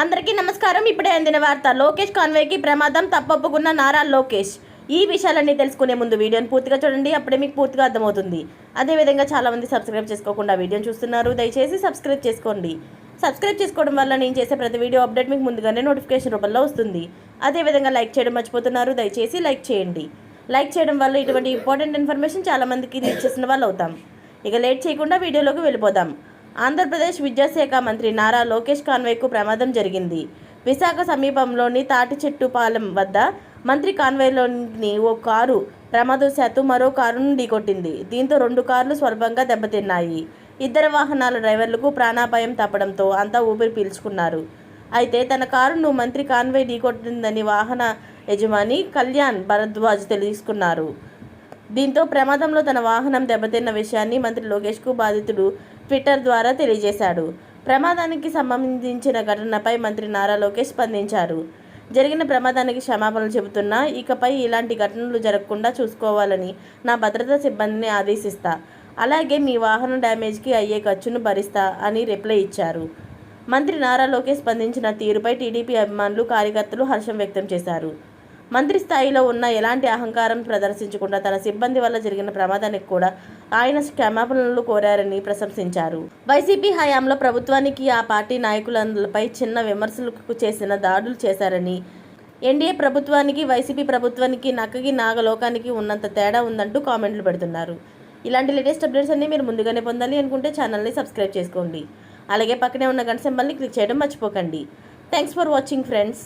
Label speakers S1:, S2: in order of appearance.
S1: అందరికీ నమస్కారం. ఇప్పుడే అందిన వార్త లోకేష్ కాన్వేకి ప్రమాదం తప్పొప్పుకున్న నారా లోకేష్. ఈ విషయాలన్నీ తెలుసుకునే ముందు వీడియోని పూర్తిగా చూడండి అప్పుడే మీకు పూర్తిగా అర్థమవుతుంది. అదేవిధంగా చాలామంది సబ్స్క్రైబ్ చేసుకోకుండా వీడియోని చూస్తున్నారు దయచేసి సబ్స్క్రైబ్ చేసుకోండి. సబ్స్క్రైబ్ చేసుకోవడం వల్ల నేను చేసే ప్రతి వీడియో అప్డేట్ మీకు ముందుగానే నోటిఫికేషన్ రూపంలో వస్తుంది. అదేవిధంగా లైక్ చేయడం మర్చిపోతున్నారు దయచేసి లైక్ చేయండి. లైక్ చేయడం వల్ల ఇటువంటి ఇంపార్టెంట్ ఇన్ఫర్మేషన్ చాలామందికి రీచ్ చేసిన వాళ్ళు అవుతాం ఇక లేట్ చేయకుండా వీడియోలోకి వెళ్ళిపోదాం. ఆంధ్రప్రదేశ్ విద్యాశాఖ మంత్రి నారా లోకేష్ కాన్వేకు ప్రమాదం జరిగింది. విశాఖ సమీపంలోని తాటిచెట్టుపాలెం వద్ద మంత్రి కాన్వేలోని ఓ కారు ప్రమాదవశాత్తు మరో కారును ఢీకొట్టింది దీంతో రెండు కార్లు స్వల్పంగా దెబ్బతిన్నాయి. ఇద్దరు వాహనాల డ్రైవర్లకు ప్రాణాపాయం తప్పడంతో అంతా ఊపిరి పీల్చుకున్నారు. అయితే తన కారును మంత్రి కాన్వే ఢీకొట్టిందని వాహన యజమాని కళ్యాణ్ భరద్వాజ్ తెలుసుకున్నారు. దీంతో ప్రమాదంలో తన వాహనం దెబ్బతిన్న విషయాన్ని మంత్రి లోకేష్కు బాధితుడు ట్విట్టర్ ద్వారా తెలియజేశాడు. ప్రమాదానికి సంబంధించిన ఘటనపై మంత్రి నారా లోకేష్ స్పందించారు. జరిగిన ప్రమాదానికి క్షమాపణలు చెబుతున్నా ఇకపై ఇలాంటి ఘటనలు జరగకుండా చూసుకోవాలని నా భద్రతా సిబ్బందిని ఆదేశిస్తా. అలాగే మీ వాహనం డ్యామేజ్కి అయ్యే ఖర్చును భరిస్తా అని రిప్లై ఇచ్చారు. మంత్రి నారా లోకేష్ స్పందించిన తీరుపై టీడీపీ అభిమానులు కార్యకర్తలు హర్షం వ్యక్తం చేశారు. మంత్రి స్థాయిలో ఉన్న ఎలాంటి అహంకారం ప్రదర్శించకుండా తన సిబ్బంది వల్ల జరిగిన ప్రమాదానికి కూడా ఆయన క్షమాపణలు కోరారని ప్రశంసించారు. వైసీపీ హయాంలో ప్రభుత్వానికి ఆ పార్టీ నాయకులపై చిన్న విమర్శలకు చేసిన దాడులు చేశారని ఎన్డీఏ ప్రభుత్వానికి వైసీపీ ప్రభుత్వానికి నక్కకి నాగలోకానికి ఉన్నంత తేడా ఉందంటూ కామెంట్లు పెడుతున్నారు. ఇలాంటి లేటెస్ట్ అప్డేట్స్ అన్ని మీరు ముందుగానే పొందాలి అనుకుంటే ఛానల్ని సబ్స్క్రైబ్ చేసుకోండి. అలాగే పక్కనే ఉన్న గంట సింబల్ని క్లిక్ చేయడం మర్చిపోకండి. Thanks for watching friends.